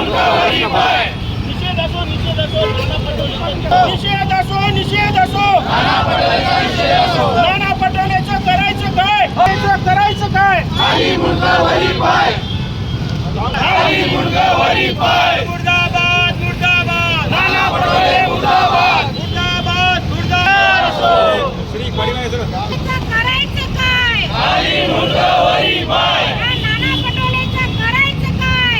निषेध असो निषेध असो नाना पटोलेचा निषेध असो. निषेध असो. नाना पटोलेचं करायचं काय करायचं काय मुर्दाबाद नाना पटोले मुर्दाबाद मुर्दाबाद मुर्दाबाद त्याचं करायचं काय या नाना पटोलेचं करायचं काय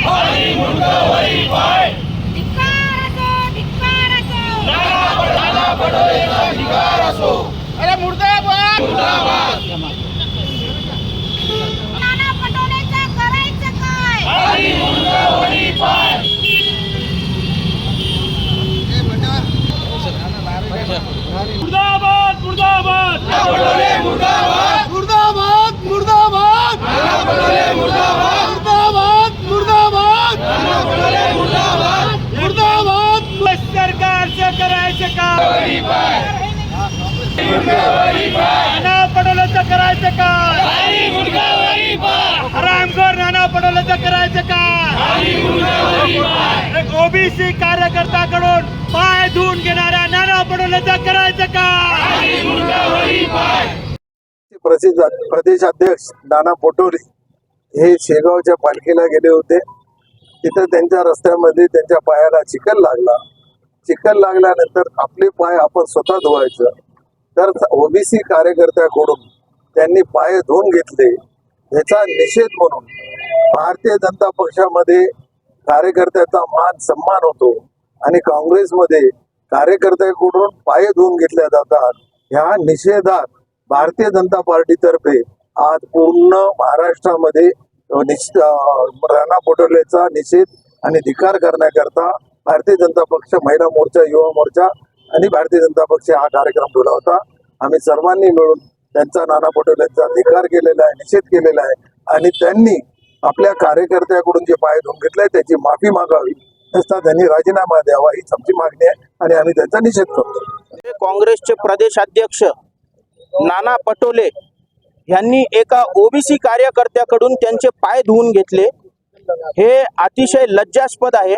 धिक्कार असो. अरे मुर्दाबाद! करायचं काय? मुर्दाबाद मुर्दाबाद मुर्दाबाद. मुर्दाबाद. मुर्दाबाद मुर्दाबाद. मुर्दाबाद. सरकारचं करायचं का नाना पडोलेचं करायचं का रामगोर नाना पडोलेचं करायचं का एक ओबीसी कार्यकर्त्याकडून पाय धुवून घेणाऱ्या नाना पडोलेचं करायचं का प्रसिद्ध प्रदेशाध्यक्ष नाना पटोले हे शेगावच्या पालखीला गेले होते. तिथं त्यांच्या रस्त्यामध्ये त्यांच्या पायाला चिखल लागला. चिखल लागल्यानंतर आपले पाय आपण स्वतः धुवायचं. तर ओबीसी कार्यकर्त्याकडून त्यांनी पाय धुवून घेतले. याचा निषेध म्हणून भारतीय जनता पक्षामध्ये कार्यकर्त्याचा मान सन्मान होतो आणि काँग्रेसमध्ये कार्यकर्त्याकडून पाय धुवून घेतल्या जातात. ह्या निषेधात भारतीय जनता पार्टीतर्फे आज पूर्ण महाराष्ट्रामध्ये राणा पटोलेचा निषेध आणि धिकार करण्याकरता भारतीय जनता पक्ष महिला मोर्चा युवा मोर्चा आणि भारतीय जनता पक्ष हा कार्यक्रम ठेवला होता. आम्ही सर्वांनी मिळून त्यांचा नाना पटोलेंचा धिकार केलेला आहे निषेध केलेला आहे. आणि त्यांनी आपल्या कार्यकर्त्याकडून जे पाय धुवून घेतलाय त्याची माफी मागावी. तसा त्यांनी राजीनामा द्यावा हीच आमची मागणी आहे आणि आम्ही त्यांचा निषेध करतो. काँग्रेसचे प्रदेशाध्यक्ष नाना पटोले यांनी एका ओबीसी कार्यकर्त्याकडून त्यांचे पाय धुवून घेतले. हे अतिशय लज्जास्पद आहे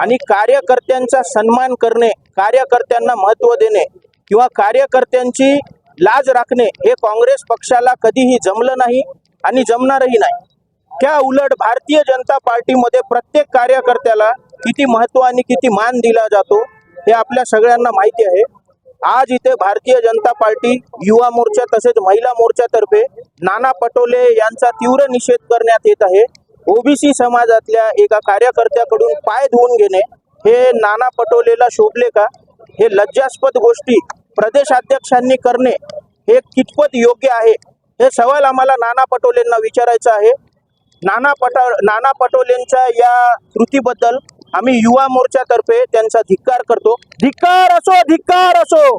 आणि कार्यकर्त्यांचा सन्मान करणे कार्यकर्त्यांना महत्त्व देणे किंवा कार्यकर्त्यांची लाज राखणे हे काँग्रेस पक्षाला कधीही जमलं नाही आणि जमणारही नाही. त्या उलट भारतीय जनता पार्टीमध्ये प्रत्येक कार्यकर्त्याला किती महत्त्व आणि किती मान दिला जातो हे आपल्या सगळ्यांना माहिती आहे. आज इथे भारतीय जनता पार्टी युवा मोर्चा तसेच महिला मोर्चातर्फे नाना पटोले यांचा तीव्र निषेध करण्यात येत आहे. ओबीसी समाजातल्या एका कार्यकर्त्याकडून पाय धुवून घेणे हे नाना पटोलेला शोभले का? हे लज्जास्पद गोष्टी प्रदेशाध्यक्षांनी करणे हे कितपत योग्य आहे? हे सवाल आम्हाला नाना पटोलेंना विचारायचं आहे. नाना पटा नाना पटोलेंच्या या कृतीबद्दल आम्ही युवा मोर्चातर्फे त्यांचा धिक्कार करतो. धिक्कार असो धिक्कार असो!